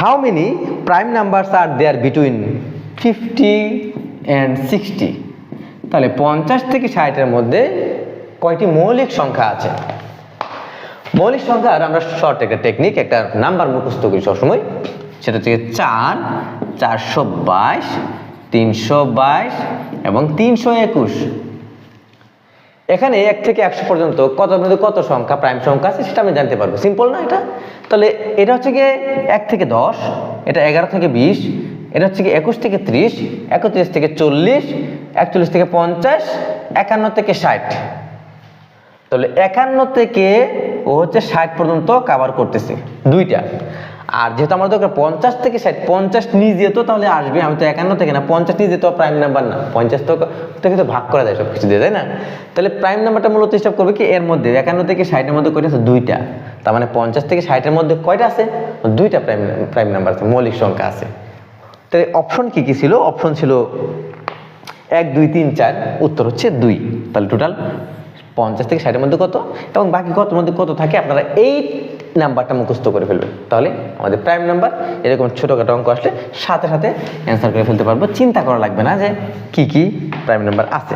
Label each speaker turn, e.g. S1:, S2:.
S1: How many prime numbers are there between fifty and sixty তাহলে পঞ্চাশ থেকে ষাটের মধ্যে কয়টি মৌলিক সংখ্যা আছে? মৌলিক সংখ্যার আমরা শর্ট একটা টেকনিক একটা নাম্বার মুখস্থ করি সবসময়, সেটা হচ্ছে চার, চারশো বাইশ, তিনশো বাইশ এবং তিনশো একুশ। এখানে এক থেকে একশো পর্যন্ত কত মধ্যে কত সংখ্যা প্রাইম সংখ্যা আছে সেটা আমি জানতে পারব। সিম্পল না এটা? তাহলে এটা হচ্ছে গিয়ে এক থেকে দশ, এটা এগারো থেকে বিশ, এটা হচ্ছে কি একুশ থেকে ত্রিশ, একত্রিশ থেকে চল্লিশ, একচল্লিশ থেকে পঞ্চাশ, একান্ন থেকে ষাট। তাহলে একান্ন থেকে ও হচ্ছে ষাট পর্যন্ত কাভার করতেছে। দুইটা। আর যেহেতু আমার দরকার পঞ্চাশ থেকে ষাট, পঞ্চাশ নিজে তো তাহলে আসবে, আমি তো একান্ন থেকে না, পঞ্চাশ নিজে তো প্রাইম নাম্বার না। পঞ্চাশ তো তো ভাগ করা যায় সব কিছু দিয়ে, তাই না? তাহলে প্রাইম নাম্বারটা মূলত হিসাব করবে কি? এর মধ্যে, একান্ন থেকে ষাটের মধ্যে কয়টা আছে? দুইটা। তার মানে পঞ্চাশ থেকে ষাটের মধ্যে কয়টা আছে? দুইটা প্রাইম প্রাইম নাম্বার আছে, মৌলিক সংখ্যা আছে। তাহলে অপশন কি কি ছিল? অপশন ছিল এক, দুই, তিন, চার, উত্তর হচ্ছে দুই। তাহলে টোটাল পঞ্চাশ থেকে ষাটের মধ্যে কত? এবং বাকি কত মধ্যে কত থাকে? আপনারা এই নাম্বারটা মুখস্থ করে ফেলবে তাহলে আমাদের প্রাইম নাম্বার এরকম ছোটোখাটো অঙ্ক আসলে সাথে সাথে অ্যান্সার করে ফেলতে পারব। চিন্তা করা লাগবে না যে কি কি প্রাইম নাম্বার আছে।